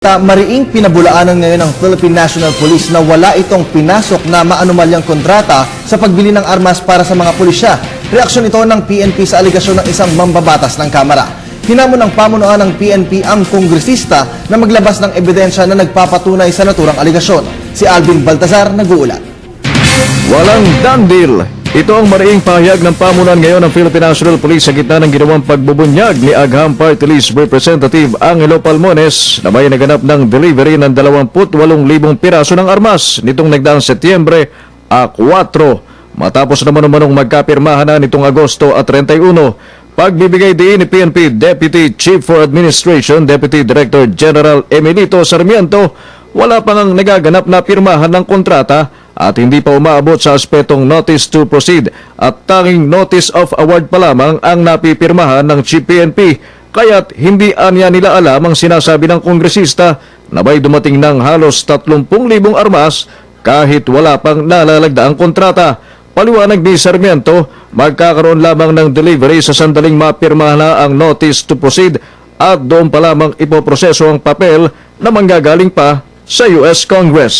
Ta mariing pinabulaanan ngayon ng Philippine National Police na wala itong pinasok na maanumalyang kontrata sa pagbili ng armas para sa mga pulisya. Reaksyon ito ng PNP sa aligasyon ng isang mambabatas ng Kamara. Hinamon ng pamunuan ng PNP ang kongresista na maglabas ng ebidensya na nagpapatunay sa naturang aligasyon. Si Alvin Baltazar nag-uulat. Walang done. Ito ang mariing pahayag ng pamunan ngayon ng Philippine National Police sa gitna ng ginawang pagbubunyag ni Agham Party List Representative Angelo Palmones na may naganap ng delivery ng 28,000 piraso ng armas nitong nagdaang Setyembre a 4 matapos naman umanong magkapirmahan na nitong Agosto at 31 Pagbibigay din ni PNP Deputy Chief for Administration Deputy Director General Emilito Sarmiento wala pa ngang nagaganap na pirmahan ng kontrata at hindi pa umaabot sa aspetong notice to proceed at tanging notice of award pa lamang ang napipirmahan ng Chief PNP kaya't hindi anya nila alam ang sinasabi ng kongresista na may dumating ng halos 30,000 armas kahit wala pang nalalagdaang kontrata. Paliwanag ni Sarmiento, magkakaroon lamang ng delivery sa sandaling mapirmahan na ang notice to proceed at doon pa lamang ipoproseso ang papel na manggagaling pa sa US Congress.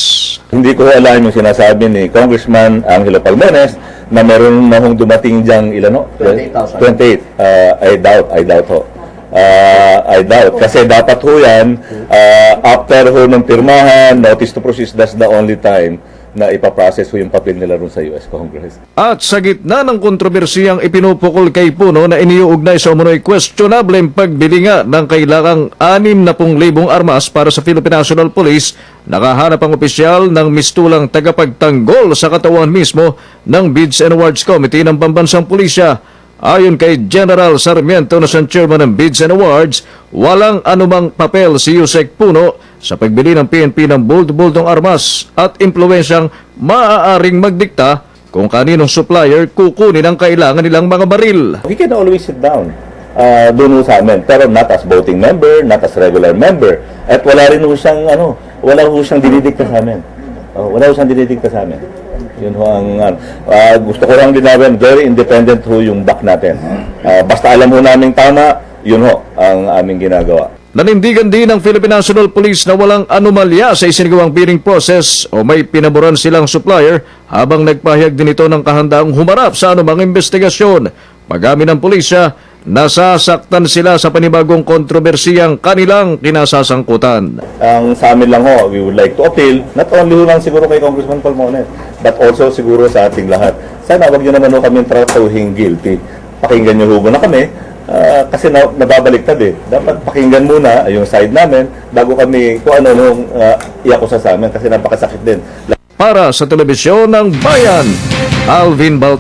Hindi ko alam yung sinasabi ni Congressman Angelo Palmones na meron na hong dumating diyang ilan no? 28,000. 28. Uh, I doubt, I doubt ho. Uh, I doubt. Kasi dapat ho yan, uh, after ho ng pirmahan, notice to proceed, that's the only time na ipaprocess ho yung papel nila ron sa US Congress. At sa gitna ng kontrobersiyang ipinupukol kay Puno na iniuugnay sa umunoy questionable pagbili nga ng kailangang 60,000 armas para sa Philippine National Police, nakahanap ang opisyal ng mistulang tagapagtanggol sa katawan mismo ng Bids and Awards Committee ng Pambansang Pulisya. Ayon kay General Sarmiento na siyang chairman ng Bids and Awards, walang anumang papel si Yusek Puno sa pagbili ng PNP ng bulto-bultong armas at impluensyang maaaring magdikta kung kaninong supplier kukunin ang kailangan nilang mga baril. He can always sit down uh, doon sa amin. Pero not as voting member, not as regular member. At wala rin ho siyang, ano, wala ho siyang dinidikta sa amin. Oh, wala ho siyang dinidikta sa amin. Yun ho ang, ah, gusto ko lang dinawin, very independent ho yung back natin. Ah, basta alam ho namin tama, yun ho ang aming ginagawa. Nanindigan din ng Philippine National Police na walang anomalya sa isinagawang bidding process o may pinaboran silang supplier habang nagpahayag din ito ng kahandaang humarap sa anumang investigasyon. Pagami ng pulisya, nasasaktan sila sa panibagong kontrobersiyang kanilang kinasasangkutan. Ang sa amin lang ho, we would like to appeal, not only ho lang siguro kay Congressman Palmones, but also siguro sa ating lahat. Sana wag nyo naman ho kami tratuhing guilty. Pakinggan nyo ho muna kami, ah, kasi na, nababaliktad eh. Dapat pakinggan muna yung side namin bago kami kung ano nung uh, iakusa sa amin kasi napakasakit din. Para sa telebisyon ng Bayan, Alvin Balt